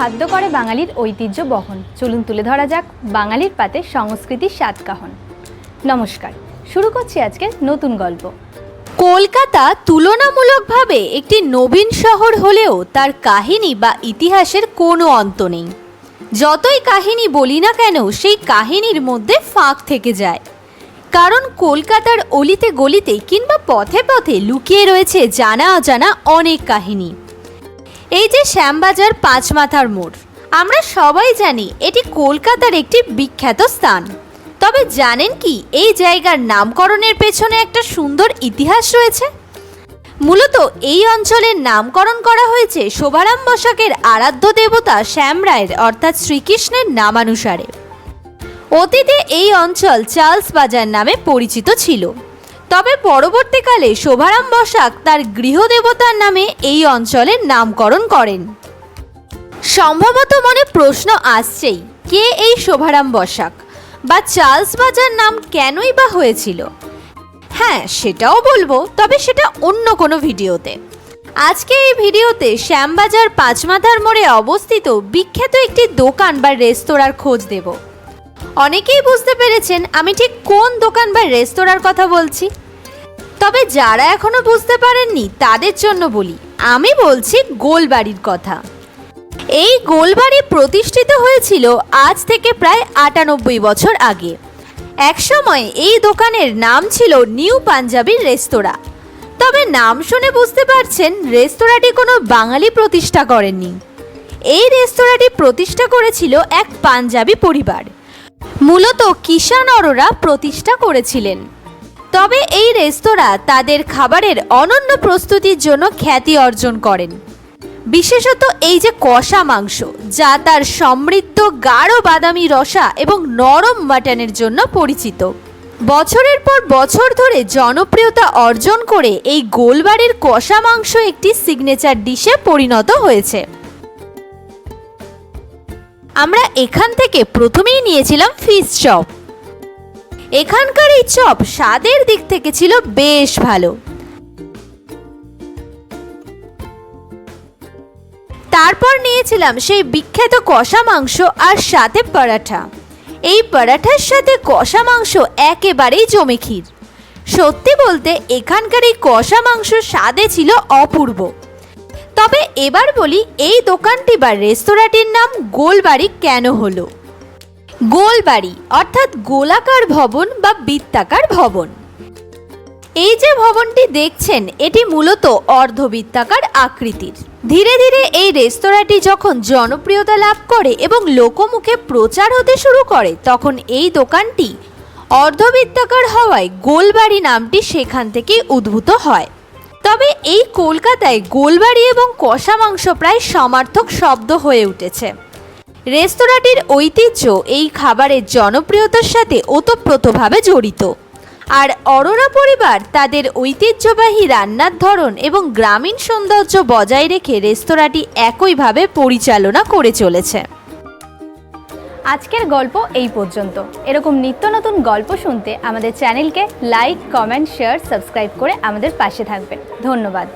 খাদ্য করে বাঙালির ঐতিহ্য বহন। চলুন তুলে ধরা যাক বাঙালির পাতে সংস্কৃতির সাতকাহন। নমস্কার, শুরু করছি আজকে নতুন গল্প। কলকাতা তুলনামূলকভাবে একটি নবীন শহর হলেও তার কাহিনী বা ইতিহাসের কোনো অন্ত নেই। যতই কাহিনী বলি না কেন, সেই কাহিনীর মধ্যে ফাঁক থেকে যায়। কারণ কলকাতার অলিতে গলিতে কিংবা পথে পথে লুকিয়ে রয়েছে জানা অজানা অনেক কাহিনী। এই যে শ্যামবাজার পাঁচমাথার মোড়, আমরা সবাই জানি এটি কলকাতার একটি বিখ্যাত স্থান। তবে জানেন কি এই জায়গার নামকরণের পেছনে একটা সুন্দর ইতিহাস রয়েছে? মূলত এই অঞ্চলের নামকরণ করা হয়েছে শোভারাম বসাকের আরাধ্য দেবতা শ্যামরায়ের অর্থাৎ শ্রীকৃষ্ণের নামানুসারে। অতীতে এই অঞ্চল চার্লস বাজার নামে পরিচিত ছিল। তবে পরবর্তীকালে শোভারাম বসাক তার গৃহদেবতার নামে এই অঞ্চলের নামকরণ করেন। সম্ভবত মনে প্রশ্ন আসছেই, কে এই শোভারাম বসাক? বা চার্লস বাজার নাম কেনই বা হয়েছিল? হ্যাঁ সেটাও বলব, তবে সেটা অন্য কোনো ভিডিওতে। আজকে এই ভিডিওতে শ্যামবাজার পাঁচমাথার মোড়ে অবস্থিত বিখ্যাত একটি দোকান বা রেস্তোরাঁর খোঁজ দেব। অনেকেই বুঝতে পেরেছেন আমি ঠিক কোন দোকান বা রেস্তোরাঁর কথা বলছি। তবে যারা এখনও বুঝতে পারেননি, তাদের জন্য বলি, আমি বলছি গোলবাড়ির কথা। এই গোলবাড়ি প্রতিষ্ঠিত হয়েছিল আজ থেকে প্রায় আটানব্বই বছর আগে। একসময় এই দোকানের নাম ছিল নিউ পাঞ্জাবির রেস্তোরাঁ। তবে নাম শুনে বুঝতে পারছেন, রেস্তোরাঁটি কোনো বাঙালি প্রতিষ্ঠা করেননি। এই রেস্তোরাঁটি প্রতিষ্ঠা করেছিল এক পাঞ্জাবি পরিবার। মূলত কিষান অরোরা প্রতিষ্ঠা করেছিলেন। তবে এই রেস্তোরাঁ তাদের খাবারের অনন্য প্রস্তুতির জন্য খ্যাতি অর্জন করেন। বিশেষত এই যে কষা মাংস, যা তার সমৃদ্ধ গাঢ় বাদামি রসা এবং নরম মাটনের জন্য পরিচিত। বছরের পর বছর ধরে জনপ্রিয়তা অর্জন করে এই গোলবাড়ির কষা মাংস একটি সিগনেচার ডিশে পরিণত হয়েছে। আমরা এখান থেকে প্রথমেই নিয়েছিলাম ফিশ চপ এখানকার এই চপ স্বাদের দিক থেকে ছিল বেশ ভালো। তারপর নিয়েছিলাম সেই বিখ্যাত কষা মাংস আর সাথে পরাঠা। এই পরাঠার সাথে কষা মাংস একেবারেই জমে ক্ষীর। সত্যি বলতে এখানকার এই কষা মাংস স্বাদে ছিল অপূর্ব। তবে এবার বলি এই দোকানটি বা রেস্তোরাঁটির নাম গোলবাড়ি কেন হলো? গোলবাড়ি, অর্থাৎ গোলাকার ভবন বা বৃত্তাকার ভবন। এই যে ভবনটি দেখছেন, এটি মূলত অর্ধবৃত্তাকার আকৃতির। ধীরে ধীরে এই রেস্তোরাঁটি যখন জনপ্রিয়তা লাভ করে এবং লোকমুখে প্রচার হতে শুরু করে, তখন এই দোকানটি অর্ধবৃত্তাকার হওয়ায় গোলবাড়ি নামটি সেখান থেকেই উদ্ভূত হয়। তবে এই কলকাতায় গোলবাড়ি এবং কষা মাংস প্রায় সমার্থক শব্দ হয়ে উঠেছে। রেস্তোরাঁটির ঐতিহ্য এই খাবারের জনপ্রিয়তার সাথে ওতপ্রোতভাবে জড়িত। আর অরোরা পরিবার তাদের ঐতিহ্যবাহী রান্নার ধরন এবং গ্রামীণ সৌন্দর্য বজায় রেখে রেস্তোরাঁটি একইভাবে পরিচালনা করে চলেছে। আজকের গল্প এই পর্যন্ত। এরকম নিত্য নতুন গল্প শুনতে আমাদের চ্যানেলকে লাইক, কমেন্ট, শেয়ার, সাবস্ক্রাইব করে আমাদের পাশে থাকবেন। ধন্যবাদ।